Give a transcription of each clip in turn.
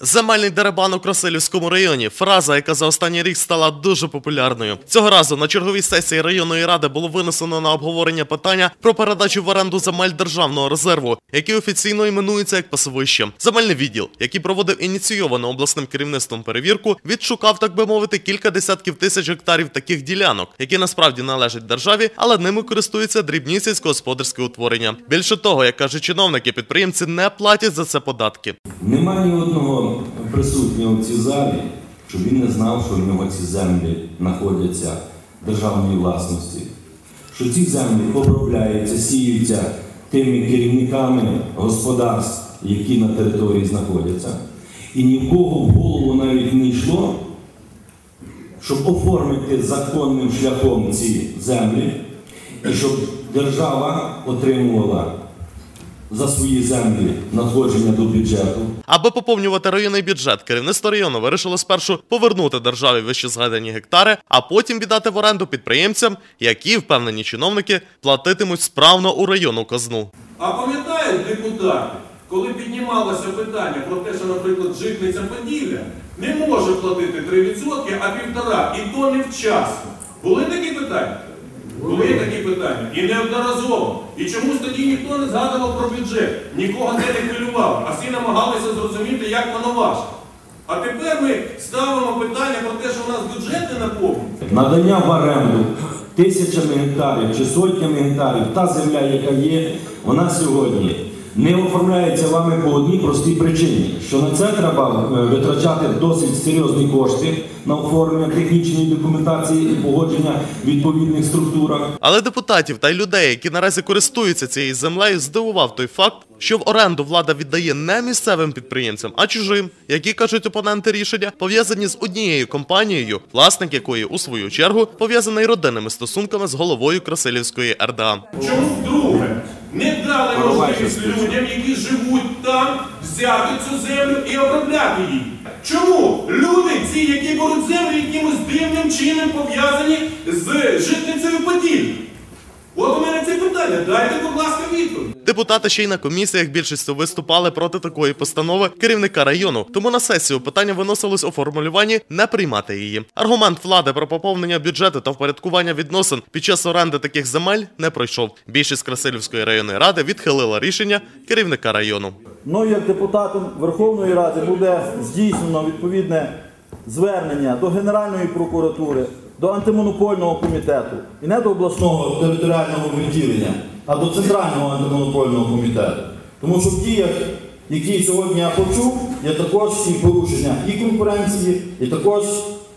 Земельний деребан у Красилівському районі. Фраза, яка за останній рік стала дуже популярною. Цього разу на черговій сесії районної ради було винесено на обговорення питання про передачу в оренду земель державного резерву, які офіційно іменуються як пасовище. Земельний відділ, який проводив ініційовану обласним керівництвом перевірку, відшукав, так би мовити, кілька десятків тисяч гектарів таких ділянок, які насправді належать державі, але ними користуються дрібні сільськогосподарські утворення. Більше того, як кажуть чиновники, підприємці не платять за це податки. Нема ні одного присутнього в цій залі, щоб він не знав, що в нього ці землі знаходяться в державній власності. Що ці землі обробляються, сіються тими керівниками господарств, які на території знаходяться. І ні в кого в голову навіть не йшло, щоб оформити законним шляхом ці землі, і щоб держава отримувала за свої землі надходження до бюджету. Аби поповнювати районний бюджет, керівництво району вирішило спершу повернути державі вище згадані гектари, а потім віддати в оренду підприємцям, які, впевнені чиновники, платитимуть справно у районну казну. А пам'ятають депутати, коли піднімалося питання про те, що, наприклад, житниця Поділля не може платити 3%, а півтора, і то невчасно. Були такі? Були такі питання. І неодноразово. І чомусь тоді ніхто не згадував про бюджет, нікого не регулював, а всі намагалися зрозуміти, як воно важко. А тепер ми ставимо питання про те, що у нас бюджет не наповнений. Надання в оренду тисячами гектарів чи сотнями гектарів, та земля, яка є, вона сьогодні не оформляється вами по одній простій причині, що на це треба е, витрачати досить серйозні кошти на оформлення технічної документації і погодження в відповідних структурах. Але депутатів та й людей, які наразі користуються цією землею, здивував той факт, що в оренду влада віддає не місцевим підприємцям, а чужим, які кажуть опоненти рішення, пов'язані з однією компанією, власник якої у свою чергу пов'язаний родинними стосунками з головою Красилівської РДА. Чому не дали можливість людям, які живуть там, взяти цю землю і обробляти її? Чому люди, ці, які беруть землю, якимось дивним чином пов'язані з житницею Поділля? От у мене це питання. Дайте, будь ласка, відповідь. Депутати ще й на комісіях більшістю виступали проти такої постанови керівника району. Тому на сесію питання виносилось у формулюванні не приймати її. Аргумент влади про поповнення бюджету та впорядкування відносин під час оренди таких земель не пройшов. Більшість Красилівської районної ради відхилила рішення керівника району. Мною як депутатом Верховної Ради буде здійснено відповідне звернення до Генеральної прокуратури, до антимонопольного комітету і не до обласного територіального відділення, а до Центрального антимонопольного комітету. Тому що в діях, які сьогодні я почув, є також і порушення і конкуренції, і також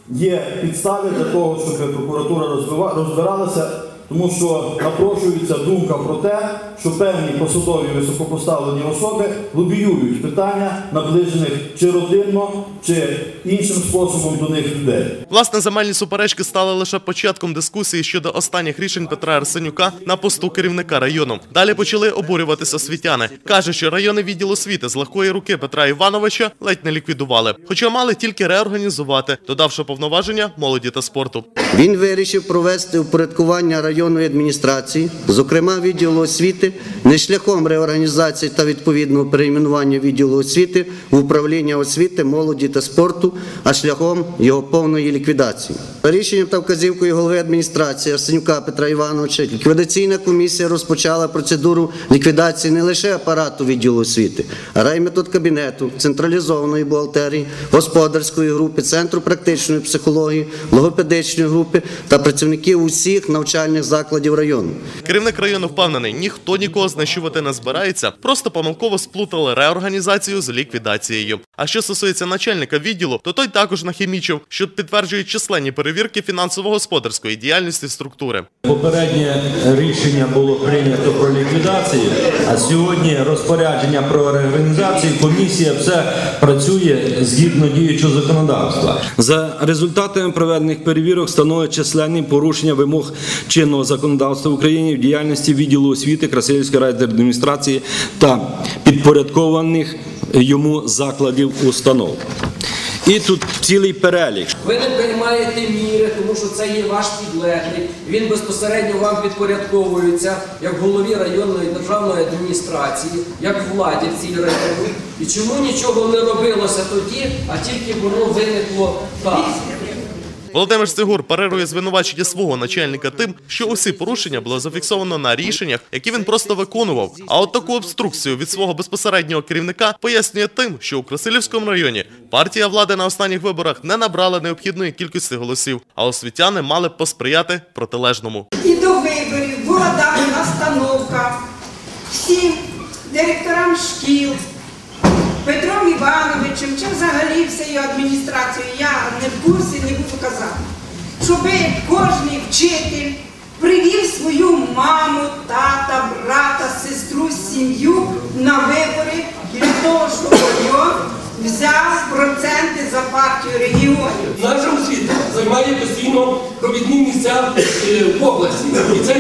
є підстави для того, щоб прокуратура розбиралася тому що напрошується думка про те, що певні посадові високопоставлені особи лобіюють питання наближених чи родинно, чи іншим способом до них людей. Власне, земельні суперечки стали лише початком дискусії щодо останніх рішень Петра Арсенюка на посту керівника району. Далі почали обурюватися освітяни. Каже, що районний відділ освіти з легкої руки Петра Івановича ледь не ліквідували, хоча мали тільки реорганізувати, додавши повноваження молоді та спорту. Він вирішив провести упорядкування районної адміністрації, зокрема відділу освіти, не шляхом реорганізації та відповідного перейменування відділу освіти в управління освіти, молоді та спорту, а шляхом його повної ліквідації. Рішенням та вказівкою голови адміністрації Арсенюка Петра Івановича, ліквідаційна комісія розпочала процедуру ліквідації не лише апарату відділу освіти, а райметодкабінету, централізованої бухгалтерії, господарської групи, центру практичної психології, логопедичної групи та працівників усіх навчальних закладів району. Керівник району впевнений, ніхто нікого знищувати не збирається, просто помилково сплутали реорганізацію з ліквідацією. А що стосується начальника відділу, то той також нахімічив, що підтверджує численні перевірки фінансово-господарської діяльності структури. Попереднє рішення було прийнято про ліквідацію, а сьогодні розпорядження про реорганізацію. Комісія все працює згідно діючого законодавства. За результатами проведених перевірок встановлено численні порушення вимог чинного законодавства в Україні в діяльності відділу освіти Красилівської райдержадміністрації та підпорядкованих йому закладів установ. І тут цілий перелік. Ви не приймаєте міри, тому що це є ваш підлеглий. Він безпосередньо вам підпорядковується як голові районної державної адміністрації, як владі в цій районі. І чому нічого не робилося тоді, а тільки воно виникло так? Володимир Стигур парирує звинувачення свого начальника тим, що усі порушення було зафіксовано на рішеннях, які він просто виконував. А от таку обструкцію від свого безпосереднього керівника пояснює тим, що у Красилівському районі партія влади на останніх виборах не набрала необхідної кількості голосів, а освітяни мали посприяти протилежному. І до виборів була дана настановка всім директорам шкіл, Петром Івановичем, чи взагалі всією адміністрацією, я не в курсі, не буду казати, щоб кожен вчитель привів свою маму, тата, брата, сестру, сім'ю на вибори для того, щоб район взяв проценти за партію регіонів. Наша освіта займає постійно провідні місця е, в області. І це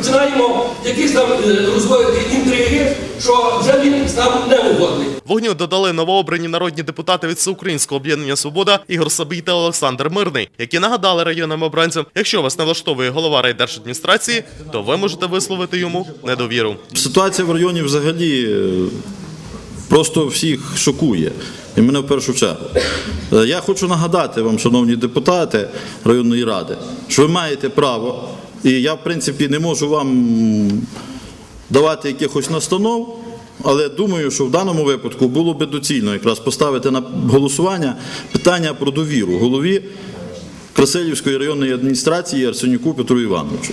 починаємо якісь там е, розводити інтриги, що вже він став неугодний. Вогню додали новообрані народні депутати від Всеукраїнського об'єднання Свобода Ігор Сабій та Олександр Мирний, які нагадали районним обранцям, якщо вас не влаштовує голова райдержадміністрації, то ви можете висловити йому недовіру. Ситуація в районі взагалі е, просто всіх шокує. І мене в першу чергу. Е, Я хочу нагадати вам, шановні депутати районної ради, що ви маєте право, і я, в принципі, не можу вам давати якихось настанов, але думаю, що в даному випадку було би доцільно якраз поставити на голосування питання про довіру голові Красилівської районної адміністрації Арсенюку Петру Івановичу.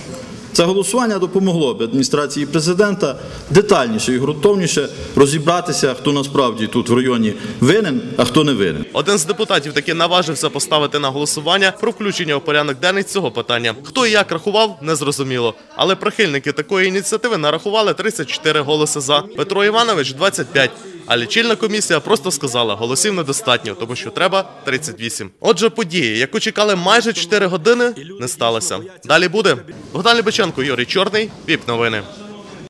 Це голосування допомогло б адміністрації президента детальніше і ґрунтовніше розібратися, хто насправді тут в районі винен, а хто не винен. Один з депутатів таки наважився поставити на голосування про включення у порядок денний цього питання. Хто і як рахував, не зрозуміло. Але прихильники такої ініціативи нарахували 34 голоси за. Петро Іванович 25. А лічильна комісія просто сказала, голосів недостатньо, тому що треба 38. Отже, події, яку чекали майже 4 години, не сталося. Далі буде. Богдан Лібаченко, Юрій Чорний, ВІП новини.